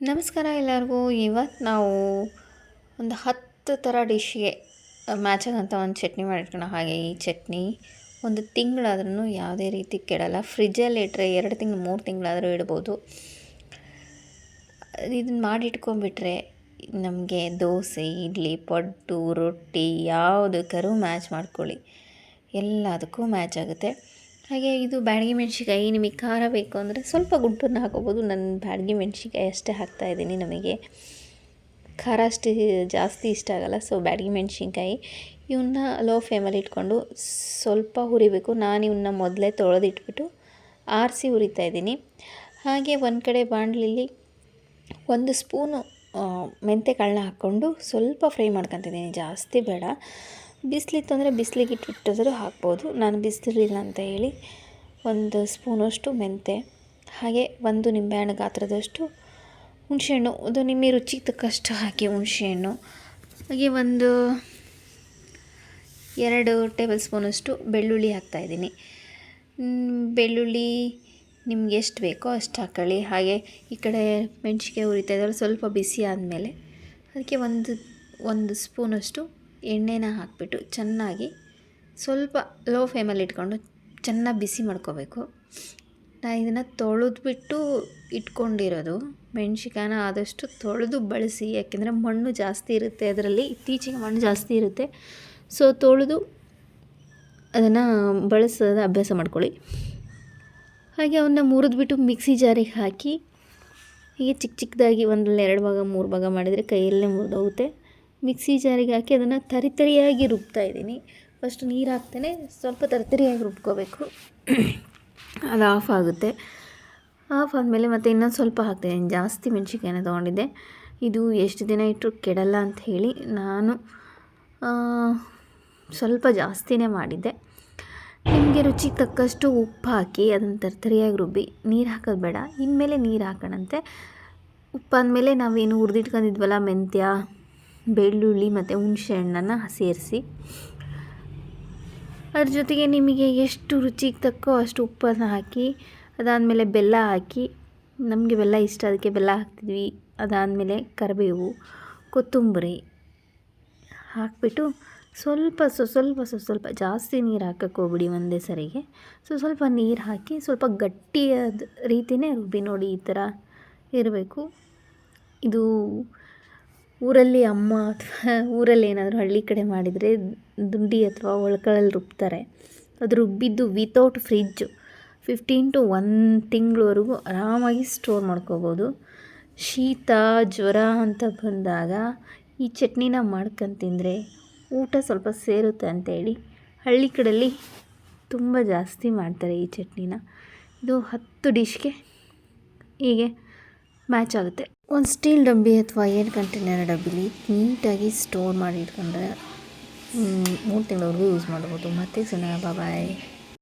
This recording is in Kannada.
ನಮಸ್ಕಾರ ಎಲ್ಲರಿಗೂ. ಇವತ್ತು ನಾವು ಒಂದು ಹತ್ತು ಥರ ಡಿಶ್ಗೆ ಮ್ಯಾಚ್ ಆಗಂತ ಒಂದು ಚಟ್ನಿ ಮಾಡಿಟ್ಕೋಣ ಹಾಗೆ ಈ ಚಟ್ನಿ ಒಂದು ತಿಂಗಳಾದ್ರೂ ಯಾವುದೇ ರೀತಿ ಕೆಡಲ್ಲ. ಫ್ರಿಜ್ಜಲ್ಲಿ ಇಟ್ಟರೆ ಎರಡು ತಿಂಗಳು, ಮೂರು ತಿಂಗಳಾದರೂ ಇಡ್ಬೋದು. ಇದನ್ನು ಮಾಡಿಟ್ಕೊಂಡ್ಬಿಟ್ರೆ ನಮಗೆ ದೋಸೆ, ಇಡ್ಲಿ, ಪಡ್ಡು, ರೊಟ್ಟಿ ಯಾವುದಕ್ಕಾದ್ರೂ ಮ್ಯಾಚ್ ಮಾಡ್ಕೊಳ್ಳಿ. ಎಲ್ಲದಕ್ಕೂ ಮ್ಯಾಚ್ ಆಗುತ್ತೆ. ಹಾಗೆ ಇದು ಬ್ಯಾಡಗಿ ಮೆಣಸಿನ್ಕಾಯಿ, ನಿಮಗೆ ಖಾರ ಬೇಕು ಅಂದರೆ ಸ್ವಲ್ಪ ಗುಡ್ಡನ್ನು ಹಾಕೋಬೋದು ನಾನು ಬ್ಯಾಡಗಿ ಮೆಣಸಿನ್ಕಾಯಿ ಅಷ್ಟೇ ಹಾಕ್ತಾ ಇದ್ದೀನಿ ನಮಗೆ. ಖಾರ ಅಷ್ಟು ಜಾಸ್ತಿ ಇಷ್ಟ ಆಗೋಲ್ಲ ಸೊ ಬ್ಯಾಡಗಿ ಮೆಣಸಿನ್ಕಾಯಿ. ಇವನ್ನ ಲೋ ಫ್ಲೇಮಲ್ಲಿ ಇಟ್ಕೊಂಡು ಸ್ವಲ್ಪ ಹುರಿಬೇಕು. ನಾನು ಇವನ್ನ ಮೊದಲೇ ತೊಳೆದಿಟ್ಬಿಟ್ಟು ಆರಿಸಿ ಹುರಿತಾ ಇದ್ದೀನಿ. ಹಾಗೆ ಒಂದು ಕಡೆ ಬಾಣಲಿಲಿ ಒಂದು ಸ್ಪೂನು ಮೆಂತೆ ಕಾಳನ್ನ ಹಾಕ್ಕೊಂಡು ಸ್ವಲ್ಪ ಫ್ರೈ ಮಾಡ್ಕೊತಿದ್ದೀನಿ. ಜಾಸ್ತಿ ಬೇಡ. ಬಿಸಿಲಿತ್ತು ಅಂದರೆ ಬಿಸಿಲಿಗೆ ಇಟ್ಬಿಟ್ಟಿದ್ರು ಹಾಕ್ಬೋದು. ನಾನು ಬಿಸಿಲಿಲ್ಲ ಅಂತ ಹೇಳಿ ಒಂದು ಸ್ಪೂನಷ್ಟು ಮೆಂತೆ ಹಾಗೆ ಒಂದು ನಿಂಬೆಹಣ್ಣು ಗಾತ್ರದಷ್ಟು ಹುಣಸೆಹಣ್ಣು ಅದು ನಿಮ್ಮ ರುಚಿಗೆ ತಕ್ಕಷ್ಟು ಹಾಕಿ ಹುಣಸೆಹಣ್ಣು, ಹಾಗೆ ಒಂದು ಎರಡು ಟೇಬಲ್ ಸ್ಪೂನಷ್ಟು ಬೆಳ್ಳುಳ್ಳಿ ಹಾಕ್ತಾಯಿದ್ದೀನಿ ಬೆಳ್ಳುಳ್ಳಿ ನಿಮ್ಗೆ ಎಷ್ಟು ಬೇಕೋ ಅಷ್ಟು ಹಾಕೊಳ್ಳಿ. ಹಾಗೆ ಈ ಕಡೆ ಮೆಣಸಿಗೆ ಹುರಿತಾ ಇದ್ದಾರೆ, ಸ್ವಲ್ಪ ಬಿಸಿ ಆದಮೇಲೆ. ಅದಕ್ಕೆ ಒಂದು ಒಂದು ಸ್ಪೂನಷ್ಟು ಎಣ್ಣೆನ ಹಾಕಿಬಿಟ್ಟು ಚೆನ್ನಾಗಿ ಸ್ವಲ್ಪ ಲೋ ಫ್ಲೇಮಲ್ಲಿ ಇಟ್ಕೊಂಡು ಚೆನ್ನಾಗಿ ಬಿಸಿ ಮಾಡ್ಕೋಬೇಕು. ನಾ ಇದನ್ನು ತೊಳೆದ್ಬಿಟ್ಟು ಇಟ್ಕೊಂಡಿರೋದು ಮೆಣಸಿಕಾಯಿನ ಆದಷ್ಟು ತೊಳೆದು ಬಳಸಿ, ಯಾಕೆಂದರೆ ಮಣ್ಣು ಜಾಸ್ತಿ ಇರುತ್ತೆ ಅದರಲ್ಲಿ, ಇತ್ತೀಚೆಗೆ ಮಣ್ಣು ಜಾಸ್ತಿ ಇರುತ್ತೆ. ಸೊ ತೊಳೆದು ಅದನ್ನು ಬಳಸೋದು ಅಭ್ಯಾಸ ಮಾಡ್ಕೊಳ್ಳಿ. ಹಾಗೆ ಅವನ್ನ ಮುರಿದ್ಬಿಟ್ಟು ಮಿಕ್ಸಿ ಜಾರಿಗೆ ಹಾಕಿ, ಹೀಗೆ ಚಿಕ್ಕ ಚಿಕ್ಕದಾಗಿ ಒಂದರಲ್ಲಿ ಎರಡು ಭಾಗ, ಮೂರು ಭಾಗ ಮಾಡಿದರೆ ಕೈಯಲ್ಲೇ ಮುರಿದೋಗುತ್ತೆ. ಮಿಕ್ಸಿ ಜಾರಿಗೆ ಹಾಕಿ ಅದನ್ನು ತರಿತರಿಯಾಗಿ ರುಬ್ತಾ ಇದ್ದೀನಿ. ಫಸ್ಟ್ ನೀರು ಹಾಕ್ತೇನೆ, ಸ್ವಲ್ಪ ತರಿತರಿಯಾಗಿ ರುಬ್ಕೋಬೇಕು. ಅದು ಆಫ್ ಆಗುತ್ತೆ. ಆಫ್ ಆದಮೇಲೆ ಮತ್ತೆ ಇನ್ನೊಂದು ಸ್ವಲ್ಪ ಹಾಕ್ತೇನೆ. ಜಾಸ್ತಿ ಮೆಣಸಿನ್ಕಾಯಿನ ತೊಗೊಂಡಿದ್ದೆ. ಇದು ಎಷ್ಟು ದಿನ ಇಟ್ಟರು ಕೆಡಲ್ಲ ಅಂತ ಹೇಳಿ ನಾನು ಸ್ವಲ್ಪ ಜಾಸ್ತಿನೇ ಮಾಡಿದ್ದೆ. ನಿಮಗೆ ರುಚಿಗೆ ತಕ್ಕಷ್ಟು ಉಪ್ಪು ಹಾಕಿ ಅದನ್ನು ತರ್ತರಿಯಾಗಿ ರುಬ್ಬಿ. ನೀರು ಹಾಕೋದು ಬೇಡ. ಇನ್ಮೇಲೆ ನೀರು ಹಾಕೋಣಂತೆ. ಉಪ್ಪಾದಮೇಲೆ ನಾವೇನು ಹುರಿದಿಟ್ಕೊಂಡಿದ್ವಲ್ಲ ಮೆಂತ್ಯ ಬೆಳ್ಳುಳ್ಳಿ ಮತ್ತು ಹುಣಸೆ ಹಣ್ಣನ್ನು ಸೇರಿಸಿ. ಅದ್ರ ಜೊತೆಗೆ ನಿಮಗೆ ಎಷ್ಟು ರುಚಿಗೆ ತಕ್ಕೋ ಅಷ್ಟು ಉಪ್ಪನ್ನು ಹಾಕಿ, ಅದಾದಮೇಲೆ ಬೆಲ್ಲ ಹಾಕಿ, ನಮಗೆ ಬೆಲ್ಲ ಇಷ್ಟ, ಅದಕ್ಕೆ ಬೆಲ್ಲ ಹಾಕ್ತಿದ್ವಿ. ಅದಾದಮೇಲೆ ಕರಿಬೇವು, ಕೊತ್ತಂಬರಿ ಹಾಕಿಬಿಟ್ಟು ಸ್ವಲ್ಪ ಸೊ ಸ್ವಲ್ಪ ಸೊ, ಸ್ವಲ್ಪ ಜಾಸ್ತಿ ನೀರು ಹಾಕಕ್ಕೆ ಹೋಗ್ಬಿಡಿ ಒಂದೇ ಸರಿಗೆ. ಸೊ, ಸ್ವಲ್ಪ ನೀರು ಹಾಕಿ ಸ್ವಲ್ಪ ಗಟ್ಟಿಯಾದ ರೀತಿಯೇ ರುಬ್ಬಿ ನೋಡಿ ಈ ಥರ ಇರಬೇಕು. ಇದು ಊರಲ್ಲಿ ಅಮ್ಮ ಅಥವಾ ಊರಲ್ಲಿ ಏನಾದರೂ ಹಳ್ಳಿ ಕಡೆ ಮಾಡಿದರೆ ದುಂಡಿ ಅಥವಾ ಒಳ್ಕಳಲ್ಲಿ ರುಬ್ತಾರೆ. ಅದು ರುಬ್ಬಿದ್ದು without fridge fifteen to one ತಿಂಗಳವರೆಗೂ ಆರಾಮಾಗಿ ಸ್ಟೋರ್ ಮಾಡ್ಕೋಬೋದು. ಶೀತ, ಜ್ವರ ಅಂತ ಬಂದಾಗ ಈ ಚಟ್ನಿನ ಮಾಡ್ಕೊಂಡು ತಿಂದರೆ ಊಟ ಸ್ವಲ್ಪ ಸೇರುತ್ತೆ ಅಂತೇಳಿ ಹಳ್ಳಿ ಕಡೆಯಲ್ಲಿ ತುಂಬ ಜಾಸ್ತಿ ಮಾಡ್ತಾರೆ ಈ ಚಟ್ನಿನ. ಇದು ಹತ್ತು ಡಿಶ್ಗೆ ಹೀಗೆ ಮ್ಯಾಚ್ ಆಗುತ್ತೆ. ಒಂದು ಸ್ಟೀಲ್ ಡಬ್ಬಿ ಅಥವಾ ಏರ್ ಕಂಟೈನರ್ ಡಬ್ಬಿಲಿ ನೀಟಾಗಿ ಸ್ಟೋರ್ ಮಾಡಿ ಇಟ್ಕೊಂಡ್ರೆ ಮೂರು ತಿಂಗಳವರೆಗೂ ಯೂಸ್ ಮಾಡ್ಬೋದು. ಮತ್ತೆ ಸಿಗೋಣ ಬಾಯ್.